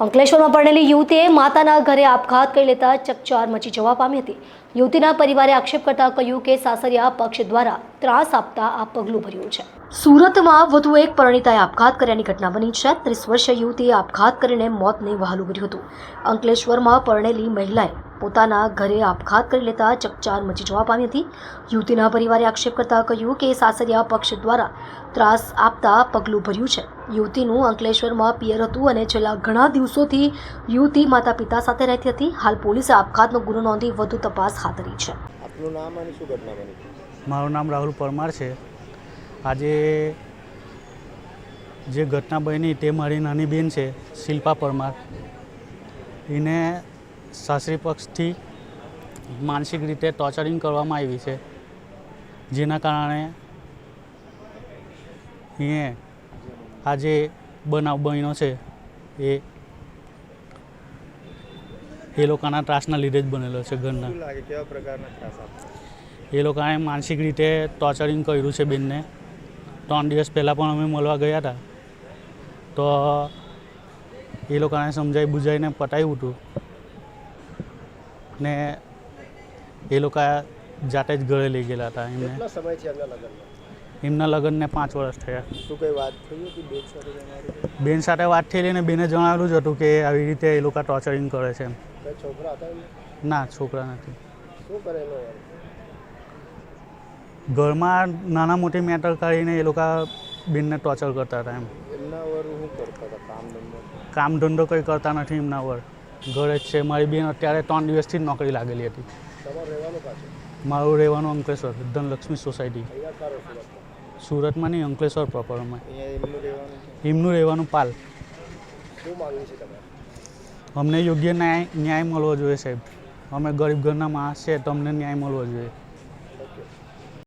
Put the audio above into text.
અંકલેશ્વરમાં પરણેલી યુવતીએ માતાના ઘરે આપઘાત કરી લેતા ચકચાર મચી જવા પામી હતી. યુવતીના પરિવારે આક્ષેપ કરતા કહ્યું કે સાસરિયા પક્ષ દ્વારા ત્રાસ આપતા આ પગલું ભર્યું છે. સુરતમાં વધુ એક પરિણીતાએ આપઘાત કર્યાની ઘટના બની છે. ત્રીસ વર્ષીય યુવતીએ આપઘાત કરીને મોતને વહાલું કર્યું હતું. અંકલેશ્વરમાં પરણેલી મહિલાએ પોતાના ઘરે આપઘાત કરી લેતા ચકચાર મચી જવા પામી હતી. યુવતીના પરિવારે આક્ષેપ કરતા કહ્યું કે સાસરિયા પક્ષ દ્વારા ત્રાસ આપતા પગલું ભર્યું છે. યુવતીનું અંકલેશ્વરમાં પિયર હતું અને છેલ્લા ઘણા દિવસોથી યુવતી માતા પિતા સાથે રહેતી હતી. હાલ પોલીસે આપઘાતનો ગુનો નોંધી વધુ તપાસ હાથ ધરી છે. આપનું નામ અને શું ઘટના બની મારું નામ રાહુલ પરમાર છે. આજે જે ઘટના બની તે મારી નાની બેન છે શિલ્પા પરમાર. એને સાસરી પક્ષથી માનસિક રીતે ટોર્ચરિંગ કરવામાં આવી છે. જેના કારણે એ આજે બનાવ બન્યો છે એ એ લોકોના ત્રાસના લીધે જ બનેલો છે ઘરના. એ લોકોએ માનસિક રીતે ટોર્ચરિંગ કર્યું છે બેનને. ત્રણ દિવસ પહેલાં પણ અમે મળવા ગયા હતા. તો એ લોકોને સમજાવી બુજાઈને પટાવ્યું હતું. ને એ લોકો જાતે જ ઘરે લઈ ગયેલા હતા એમને. કેટલા સમય છે એમના લગ્નમાં? એમના લગ્નને પાંચ વર્ષ થયા. શું કઈ વાત થઈ હતી બેન સાથે બેન સાથે વાત થયેલી ને બેને જણાવેલું જ હતું કે આવી રીતે એ લોકો ટોર્ચરિંગ કરે છે છોકરા હતા ના છોકરા નથી. શું કરેલો ઘરમાં નાના મોટી મેટર કાઢીને એ લોકો બેનને ટોર્ચર કરતા હતા એમ. એમના વર શું કરતા હતા? કામ ધંધો? કામ ધંધો કંઈ કરતા નથી એમના વર. ઘરે જ છે. મારી બેન અત્યારે ત્રણ દિવસથી જ નોકરી લાગેલી હતી. મારું રહેવાનું અંકલેશ્વર, ધનલક્ષ્મી સોસાયટી. સુરતમાં નહીં, અંકલેશ્વર પ્રોપરમાં અમે. એમનું રહેવાનું પાલ. અમને યોગ્ય ન્યાય ન્યાય મળવો જોઈએ સાહેબ. અમે ગરીબ ઘરના માણસ છે, તો અમને ન્યાય મળવો જોઈએ.